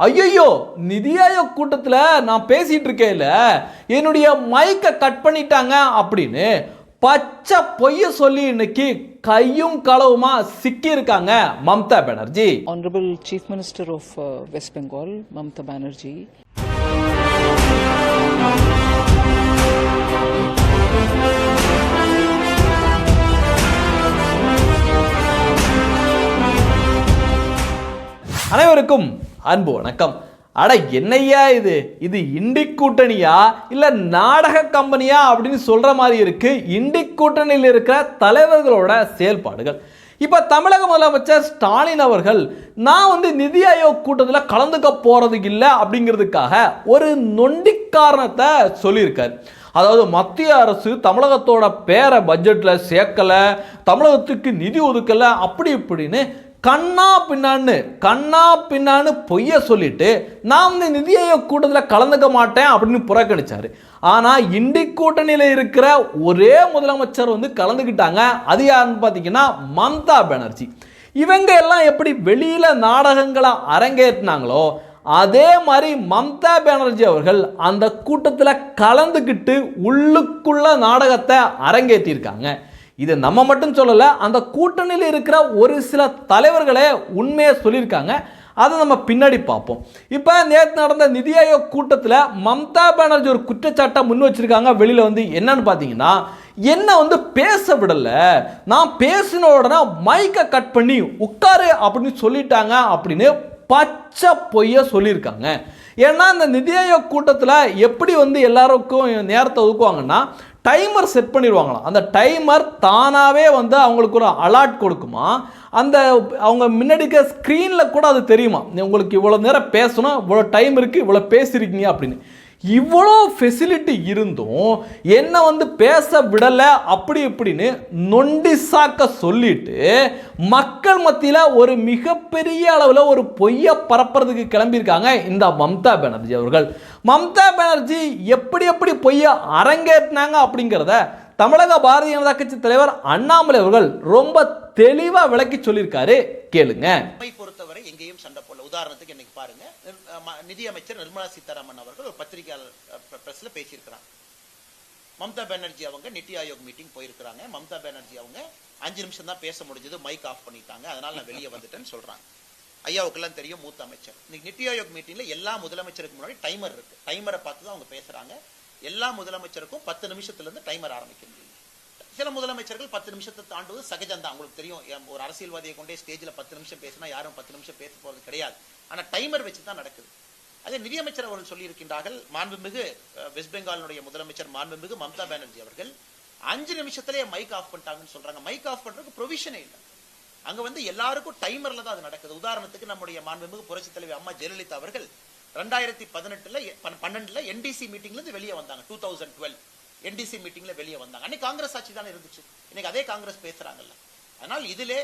ஐயோ நிதி ஆயோக் கூட்டத்தில் நான் பேசிட்டு இருக்கேன்ல என்னுடைய மைக்கை கட் பண்ணிட்டாங்க அப்படின்னு பச்சை பொய்ய சொல்லி இன்னைக்கு கையும் களவுமா சிக்கி இருக்காங்க Mamata Banerjee. Chief Minister of uh, West Bengal, Mamata Banerjee, அனைவருக்கும் அன்பு வணக்கம். அட என்னய்யா இது? இது இண்டி கூட்டணியா? இல்லை நாடக கம்பெனியா? அப்படின்னு சொல்கிற மாதிரி இருக்குது இண்டி கூட்டணியில் இருக்கிற தலைவர்களோட செயல்பாடுகள். இப்போ தமிழக முதலமைச்சர் ஸ்டாலின் அவர்கள் நான் வந்து நிதி ஆயோக் கூட்டத்தில் கலந்துக்க போகிறது இல்லை அப்படிங்கிறதுக்காக ஒரு நொண்டி காரணத்தை சொல்லியிருக்காரு. அதாவது மத்திய அரசு தமிழகத்தோட பேரை பட்ஜெட்டில் சேர்க்கலை தமிழகத்துக்கு நிதி ஒதுக்கலை அப்படி இப்படின்னு கண்ணா பின்னான்னு கண்ணா பின்னான்னு பொய்ய சொல்லிட்டு நான் வந்து நிதி ஆயோக் கூட்டத்தில் கலந்துக்க மாட்டேன் அப்படின்னு புறக்கணிச்சார். ஆனால் இண்டி கூட்டணியில் இருக்கிற ஒரே முதலமைச்சர் வந்து கலந்துக்கிட்டாங்க. அது யாருன்னு பார்த்தீங்கன்னா மம்தா பானர்ஜி. இவங்க எல்லாம் எப்படி வெளியில் நாடகங்களை அரங்கேற்றினாங்களோ அதே மாதிரி மம்தா பானர்ஜி அவர்கள் அந்த கூட்டத்தில் கலந்துக்கிட்டு உள்ளுக்குள்ள நாடகத்தை அரங்கேற்றிருக்காங்க இது நம்ம மட்டும் சொல்லலை அந்த கூட்டணியில் இருக்கிற ஒரு சில தலைவர்களே உண்மையை சொல்லியிருக்காங்க. அதை நம்ம பின்னாடி பார்ப்போம். இப்போ நேற்று நடந்த நிதி ஆயோக் கூட்டத்தில் மம்தா பானர்ஜி ஒரு குற்றச்சாட்டை முன் வச்சுருக்காங்க வெளியில் வந்து. என்னன்னு பார்த்தீங்கன்னா என்ன வந்து பேச விடலை நான் பேசின உடனே மைக்கை கட் பண்ணி உட்காரு அப்படின்னு சொல்லிட்டாங்க அப்படின்னு பச்சை பொய்ய சொல்லியிருக்காங்க. ஏன்னா இந்த நிதி ஆயோக் கூட்டத்தில் எப்படி வந்து எல்லாருக்கும் நேரத்தை ஒதுக்குவாங்கன்னா டைமர் செட் பண்ணிடுவாங்களாம். அந்த டைமர் தானாகவே வந்து அவங்களுக்கு ஒரு அலாட் கொடுக்குமா? அந்த அவங்க முன்னாடிக்க ஸ்க்ரீனில் கூட அது தெரியுமா? உங்களுக்கு இவ்வளோ நேரம் பேசணும் இவ்வளோ டைம் இருக்குது இவ்வளோ பேசியிருக்கீங்க அப்படின்னு. இவ்வளோ ஃபெசிலிட்டி இருந்தும் என்னை வந்து பேச விடலை அப்படி இப்படின்னு நொண்டி சாக்க சொல்லிட்டு மக்கள் மத்தியில் ஒரு மிகப்பெரிய அளவில் ஒரு பொய்யை பரப்புறதுக்கு கிளம்பியிருக்காங்க இந்த மம்தா பானர்ஜி அவர்கள். மம்தா பானர்ஜி எப்படி எப்படி பொய்யை அரங்கேற்றினாங்க அப்படிங்கிறத தமிழக பாரதிய ஜனதா கட்சி தலைவர் அண்ணாமலை அவர்கள் ரொம்ப தெளிவா விளக்கி சொல்லியிருக்காரு. கேளுங்க. பொறுத்தவரை எங்கேயும் சண்டை போடல. உதாரணத்துக்கு இன்னைக்கு பாருங்க. ம- நிதியமைச்சர் நிர்மலா சீதாராமன் அவர்கள் ஒரு பத்திரிகையாளர் பிரஸ்ல பேசியிருக்கிறாங்க மம்தா பானர்ஜி அவங்க நித்தி ஆயோக் மீட்டிங் போயிருக்கிறாங்க. மம்தா பானர்ஜி அவங்க அஞ்சு நிமிஷம் தான் பேச முடிஞ்சது மைக் ஆஃப் பண்ணிட்டாங்க. அதனால நான் வெளியே வந்துட்டேன்னு சொல்றாங்க. ஐயாவுக்கெல்லாம் தெரியும் மூத்த அமைச்சர். இன்னைக்கு நித்தி ஆயோக் மீட்டிங்ல எல்லா முதலமைச்சருக்கு முன்னாடி டைமர் இருக்கு. டைமரை பார்த்து தான் அவங்க பேசுறாங்க. எல்லா முதலமைச்சருக்கும் பத்து நிமிஷத்துல இருந்து டைமர் ஆரம்பிக்க முடியும் சில முதலமைச்சர்கள் பத்து நிமிஷத்தை தாண்டுவது சகஜம் தான் உங்களுக்கு தெரியும் ஒரு அரசியல்வாதியை கொண்டே ஸ்டேஜ்ல பத்து நிமிஷம் பேசினா யாரும் பத்து நிமிஷம் பேச போறது கிடையாது. ஆனா டைமர் வச்சு தான் நடக்குது. அதே நிதியமைச்சர் அவர்கள் சொல்லியிருக்கின்றார்கள் மாண்புமிகு வெஸ்ட் பெங்காலினுடைய முதலமைச்சர் மாண்புமிகு மம்தா பானர்ஜி அவர்கள் அஞ்சு நிமிஷத்திலே மைக் ஆஃப் பண்ணிட்டாங்கன்னு சொல்றாங்க. மைக் ஆஃப் பண்றதுக்கு ப்ரொவிஷனே இல்லை. அங்க வந்து எல்லாருக்கும் டைமர்ல தான் அது நடக்குது. உதாரணத்துக்கு நம்முடைய மாண்புமிகு புரட்சி தலைவி அம்மா ஜெயலலிதா அவர்கள் ரெண்டாயிரத்தி பதினெட்டுல பன்னெண்டுல என்டிசி மீட்டிங்ல இருந்து வெளியே வந்தாங்க டூ தௌசண்ட் டுவெல் என்டிசி மீட்டிங்ல வெளியே வந்தாங்க. அன்னைக்கு காங்கிரஸ் ஆட்சி தானே இருந்துச்சு. இன்னைக்கு அதே காங்கிரஸ் பேசுறாங்கல்ல. அதனால் இதிலே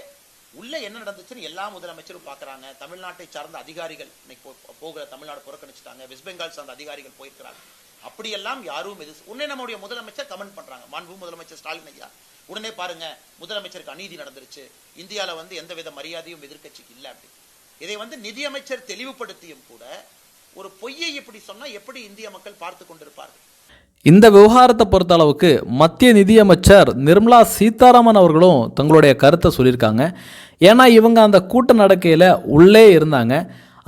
உள்ள என்ன நடந்துச்சுன்னு எல்லா முதலமைச்சரும் பாக்குறாங்க தமிழ்நாட்டை சார்ந்த அதிகாரிகள் இன்னைக்கு போகிற தமிழ்நாடு புறக்கணிச்சுட்டாங்க. வெஸ்ட் பெங்கால் சார்ந்த அதிகாரிகள் போயிருக்கிறாங்க. அப்படியெல்லாம் யாரும் எது உடனே நம்முடைய முதலமைச்சர் கமெண்ட் பண்றாங்க. மாண்பு முதலமைச்சர் ஸ்டாலின் ஐயா உடனே பாருங்க முதலமைச்சருக்கு அநீதி நடந்துருச்சு. இந்தியால வந்து எந்தவித மரியாதையும் எதிர்க்கட்சிக்கு இல்லை அப்படி இதை வந்து நிதியமைச்சர் தெளிவுபடுத்தியும் கூட ஒரு பொய்யை இப்படி சொன்னா எப்படி இந்திய மக்கள் பார்த்து கொண்டிருப்பார்கள்? இந்த விவகாரத்தை பொறுத்த அளவுக்கு மத்திய நிதியமைச்சர் நிர்மலா சீதாராமன் அவர்களும் தங்களுடைய கருத்தை சொல்லியிருக்காங்க. ஏன்னா இவங்க அந்த கூட்டம் நடக்கையில் உள்ளே இருந்தாங்க.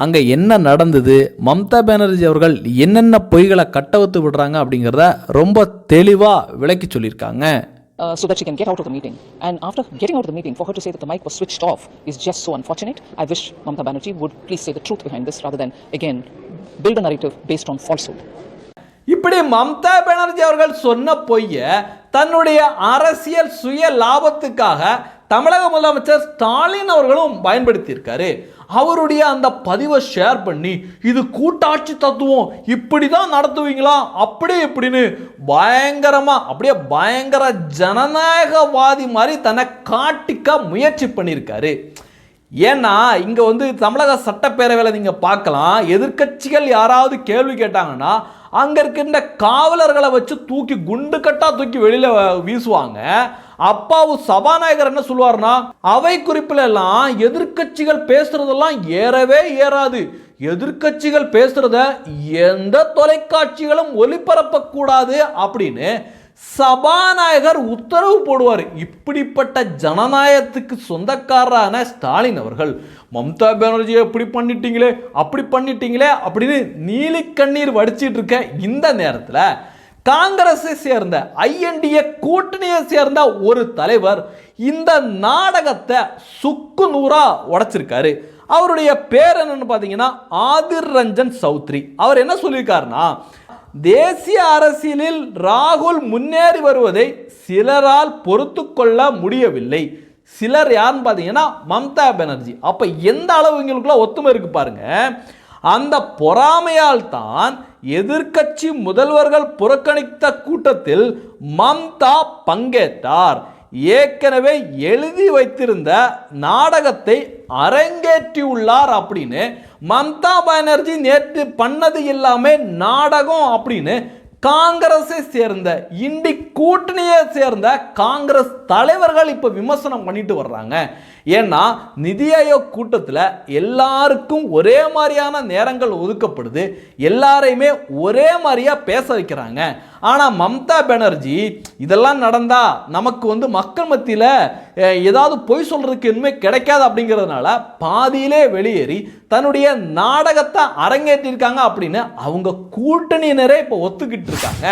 அங்கே என்ன நடந்தது? மம்தா பானர்ஜி அவர்கள் என்னென்ன பொய்களை கட்டவித்து விடுறாங்க அப்படிங்கிறத ரொம்ப தெளிவாக விளக்கி சொல்லியிருக்காங்க. Uh, so that she can get out of the meeting. And after getting out of the meeting, for her to say that the mic was switched off is just so unfortunate. I wish Mamata Banerjee would please say the truth behind this rather than, again, build narrative based on falsehood இப்படி மம்தா பானர்ஜி அவர்கள் சொன்ன பொய்ய தன்னுடைய அரசியல் சுய லாபத்துக்காக தமிழக முதலமைச்சர் ஸ்டாலின் அவர்களும் பயன்படுத்தியிருக்காரு. அவருடைய அந்த பதிவை ஷேர் பண்ணி இது கூட்டாட்சி தத்துவம் இப்படி தான் நடத்துவீங்களா? அப்படி இப்படின்னு பயங்கரமா அப்படியே பயங்கர ஜனநாயகவாதி மாதிரி தன்னை காட்டிக்க முயற்சி பண்ணியிருக்காரு. ஏன்னா இங்கே வந்து தமிழக சட்டப்பேரவையில் நீங்கள் பார்க்கலாம் எதிர்க்கட்சிகள் யாராவது கேள்வி கேட்டாங்கன்னா அங்கே இருக்கின்ற காவலர்களை வச்சு தூக்கி குண்டு கட்டாக தூக்கி வெளியில் வீசுவாங்க. அப்பாவு சபாநாயகர் என்ன சொல்லுவார்னா அவை குறிப்பில் எல்லாம் எதிர்க்கட்சிகள் பேசுறதெல்லாம் ஏறவே ஏறாது. எதிர்க்கட்சிகள் பேசுறத எந்த தொலைக்காட்சிகளும் ஒளிபரப்பக்கூடாது அப்படின்னு சபாநாயகர் உத்தரவு போடுவார். இப்படிப்பட்ட ஜனநாயகத்துக்கு சொந்தக்காரரான ஸ்டாலின் அவர்கள் மம்தா பானர்ஜி எப்படி பண்ணிட்டீங்களே? அப்படி பண்ணிட்டீங்களே? அப்படின்னு நீலி கண்ணீர் வடிச்சிட்டு இருக்க இந்த நேரத்தில் காங்கிரஸை சேர்ந்த ஐஎன்டிஏ கூட்டணியை சேர்ந்த ஒரு தலைவர் இந்த நாடகத்தை சுக்கு நூறாக உடைச்சிருக்காரு. அவருடைய பேர் என்னன்னு பார்த்தீங்கன்னா ஆதிர் ரஞ்சன் சௌத்ரி. அவர் என்ன சொல்லியிருக்காருன்னா தேசிய அரசியலில் ராகுல் முன்னேறி வருவதை சிலரால் பொறுத்து கொள்ள முடியவில்லை. சிலர் யாருன்னு பார்த்தீங்கன்னா மம்தா பானர்ஜி. அப்போ எந்த அளவு இவங்களுக்குள்ள ஒத்துமை இருக்கு பாருங்க. அந்த பொறாமையால் தான் எதிர்க்கட்சி முதல்வர்கள் புறக்கணித்த கூட்டத்தில் மம்தா பங்கேற்றார். ஏற்கனவே எழுதி வைத்திருந்த நாடகத்தை அரங்கேற்றியுள்ளார் அப்படின்னு மம்தா பானர்ஜி நேற்று பண்ணது எல்லாமே நாடகம் அப்படின்னு காங்கிரஸை சேர்ந்த இண்டி கூட்டணியை சேர்ந்த காங்கிரஸ் தலைவர்கள் இப்போ விமர்சனம் பண்ணிட்டு வர்றாங்க. ஏன்னா நிதி ஆயோக் கூட்டத்தில் எல்லாருக்கும் ஒரே மாதிரியான நேரங்கள் ஒதுக்கப்படுது. எல்லாரையுமே ஒரே மாதிரியா பேச வைக்கிறாங்க. ஆனால் மம்தா பானர்ஜி இதெல்லாம் நடந்தா நமக்கு வந்து மக்கள் மத்தியில் ஏதாவது பொய் சொல்கிறதுக்கு இனிமே கிடைக்காது அப்படிங்கிறதுனால பாதியிலே வெளியேறி தன்னுடைய நாடகத்தை அரங்கேற்றிருக்காங்க அப்படின்னு அவங்க கூட்டணியினரே இப்போ ஒத்துக்கிட்டு இருக்காங்க.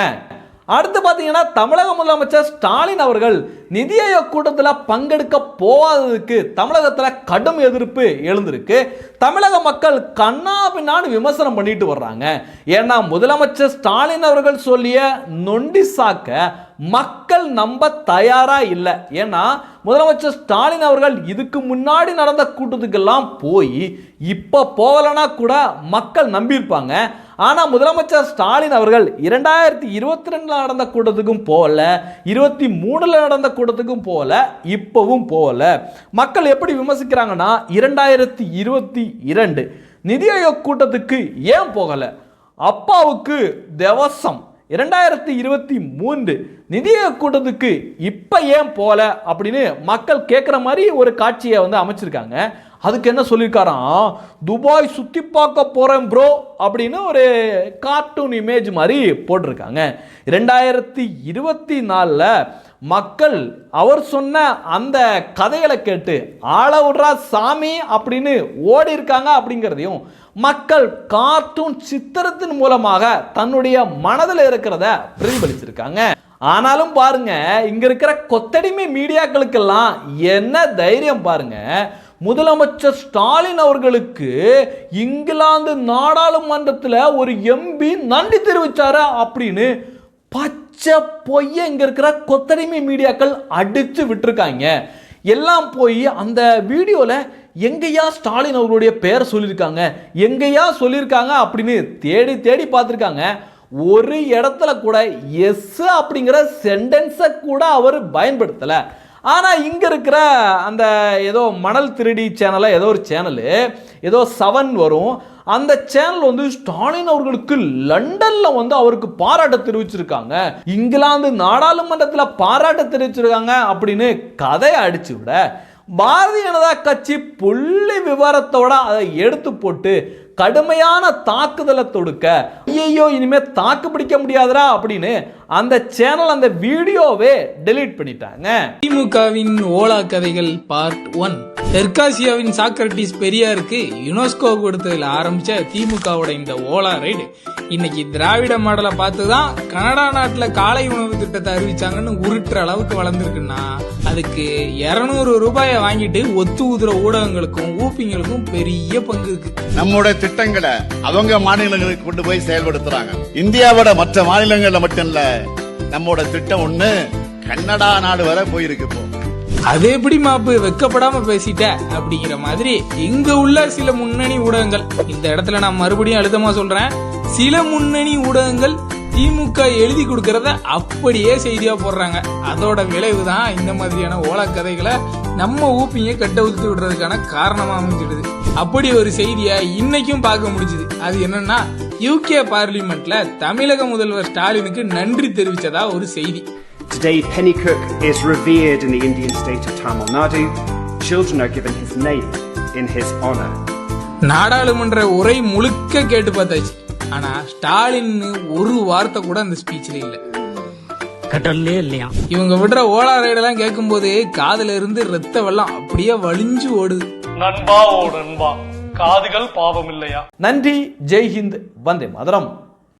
அடுத்து பார்த்தீங்கன்னா தமிழக முதலமைச்சர் ஸ்டாலின் அவர்கள் நிதி ஆயோக் கூட்டத்தில் பங்கெடுக்க போகாததுக்கு தமிழகத்தில் கடும் எதிர்ப்பு எழுந்திருக்கு. தமிழக மக்கள் கண்ணாபின்னான்னு விமர்சனம் பண்ணிட்டு வர்றாங்க. ஏன்னா முதலமைச்சர் ஸ்டாலின் அவர்கள் சொல்லிய நொண்டி சாக்க மக்கள் நம்ப தயாரா இல்லை. ஏன்னா முதலமைச்சர் ஸ்டாலின் அவர்கள் இதுக்கு முன்னாடி நடந்த கூட்டத்துக்கெல்லாம் போய் இப்போ போகலைன்னா கூட மக்கள் நம்பியிருப்பாங்க. ஆனால் முதலமைச்சர் ஸ்டாலின் அவர்கள் இரண்டாயிரத்தி இருபத்தி ரெண்டில் நடந்த கூட்டத்துக்கும் போகல இருபத்தி மூணில் நடந்த கூட்டத்துக்கும் போகல இப்போவும் போகல மக்கள் எப்படி விமர்சிக்கிறாங்கன்னா இரண்டாயிரத்தி இருபத்தி இரண்டு நிதி ஆயோக் கூட்டத்துக்கு ஏன் போகலை? அப்பாவுக்கு தேவசம். இரண்டாயிரத்தி இருபத்தி மூன்று நிதிய கூட்டத்துக்கு இப்போ ஏன் போகல அப்படின்னு மக்கள் கேட்குற மாதிரி ஒரு காட்சியை வந்து அமைச்சிருக்காங்க. அதுக்கு என்ன சொல்லியிருக்காராம்? துபாய் சுற்றி பார்க்க போகிறேன் ப்ரோ அப்படின்னு ஒரு கார்ட்டூன் இமேஜ் மாதிரி போட்டிருக்காங்க. ரெண்டாயிரத்தி இருபத்தி நாலில் மக்கள் அவர் சொன்ன அந்த கதைகளை கேட்டு ஆள விடுறா சாமி அப்படின்னு ஓடி இருக்காங்க அப்படிங்கிறதையும் மக்கள் கார்ட்டூன் சித்திரத்தின் மூலமாக தன்னுடைய மனதில் இருக்கிறத பிரதிபலிச்சிருக்காங்க. ஆனாலும் பாருங்க இங்க இருக்கிற கொத்தடிமை மீடியாக்களுக்கெல்லாம் என்ன தைரியம் பாருங்க முதலமைச்சர் ஸ்டாலின் அவர்களுக்கு இங்கிலாந்து நாடாளுமன்றத்தில் ஒரு எம்பி நன்றி தெரிவிச்சாரு அப்படின்னு பச்சை பொய்ய இங்கே இருக்கிற கொத்தடிமை மீடியாக்கள் அடித்து விட்டுருக்காங்க. எல்லாம் போய் அந்த வீடியோவில் எங்கேயா ஸ்டாலின் அவர்களுடைய பெயர் சொல்லியிருக்காங்க எங்கேயா சொல்லியிருக்காங்க அப்படின்னு தேடி தேடி பார்த்துருக்காங்க. ஒரு இடத்துல கூட எஸ் அப்படிங்கிற சென்டென்ஸை கூட அவர் பயன்படுத்தலை. ஆனால் இங்கே இருக்கிற அந்த ஏதோ மணல் திருடி சேனலை ஏதோ ஒரு சேனலு ஏதோ செவன் வரும். அந்த சேனல் வந்து ஸ்டாலின் அவர்களுக்கு லண்டன்ல வந்து அவருக்கு பாராட்ட தெரிவிச்சிருக்காங்க. இங்கிலாந்து நாடாளுமன்றத்தில் பாராட்ட தெரிவிச்சிருக்காங்க அப்படின்னு கதையை அடிச்சு விட பாரதிய ஜனதா கட்சி புள்ளி விவரத்தோட அதை எடுத்து போட்டு கடுமையான தாக்குதலை தொடுக்க ஐயோ இனிமேல் தாக்கு பிடிக்க முடியாதுடா அப்படின்னு அந்த சேனல் அந்த வீடியோவே டெலீட் பண்ணிட்டாங்க. திமுகவின் ஓலா கதைகள் பார்ட் ஒன் தெற்காசியாவின் சாக்ரட்டிஸ் பெரியாருக்கு யுனெஸ்கோ கொடுத்ததில் ஆரம்பிச்ச திமுகவோட இந்த ஓலா ரைடு இன்னைக்கு திராவிட மாடலை பார்த்து தான் கனடா நாட்டில் காலை உணவு திட்டத்தை அறிவிச்சாங்கன்னு உருட்டுற அளவுக்கு வளர்ந்துருக்குன்னா அதுக்கு இருநூறு ரூபாயை வாங்கிட்டு ஒத்து ஊதுற ஊடகங்களுக்கும் ஊப்பிங்களுக்கும் பெரிய பங்கு இருக்கு. நம்மோட திட்டங்களை அவங்க மாநிலங்களுக்கு கொண்டு போய் செயல்படுத்துறாங்க. இந்தியாவோட மற்ற மாநிலங்கள்ல மட்டும் இல்ல நம்மோட திட்டம் ஒண்ணு கன்னடா நாடு வரை போயிருக்கு இப்போ. அது எப்படி மாப்பு? வெக்கப்படாம பேசிட்ட? அப்படிங்கிற மாதிரி இங்க உள்ள சில முன்னணி ஊடகங்கள். இந்த இடத்துல நான் மறுபடியும் அழுத்தமா சொல்றேன். சில முன்னணி ஊடகங்கள் திமுக எழுதி கொடுக்கறத அப்படியே செய்தியா போடுறாங்க. அதோட விளைவு தான் இந்த மாதிரியான ஓலா கதைகளை நம்ம ஊப்பிங்க கட்ட உத்து விடுறதுக்கான காரணமா அமைஞ்சிடுது. அப்படி ஒரு செய்தியை இன்னைக்கும் பார்க்க முடிஞ்சுது. அது என்னன்னா யூகே பார்லிமெண்ட்ல தமிழக முதல்வர் ஸ்டாலினுக்கு நன்றி தெரிவிச்சதா ஒரு செய்தி. Today, Pennycook is revered in the Indian state of Tamil Nadu. Children are given his name in his honor. நாடாளுமன்ற உரை முழுக்க கேட்டு பார்த்தாச்சு. ஆனா ஸ்டாலின் ஒரு வார்த்தை கூட அந்த ஸ்பீச்ல இல்ல. கடல்லே இல்லையா? இவங்க விடுற ஓலா ரைடெல்லாம் கேட்கும்போது காதுல இருந்து ரத்த வெள்ளம் அப்படியே வலிஞ்சு ஓடுது. நண்பா ஓ நண்பா காதுகள் பாவம் இல்லையா நன்றி ஜெய் ஹிந்த் வந்தே மதுரம்.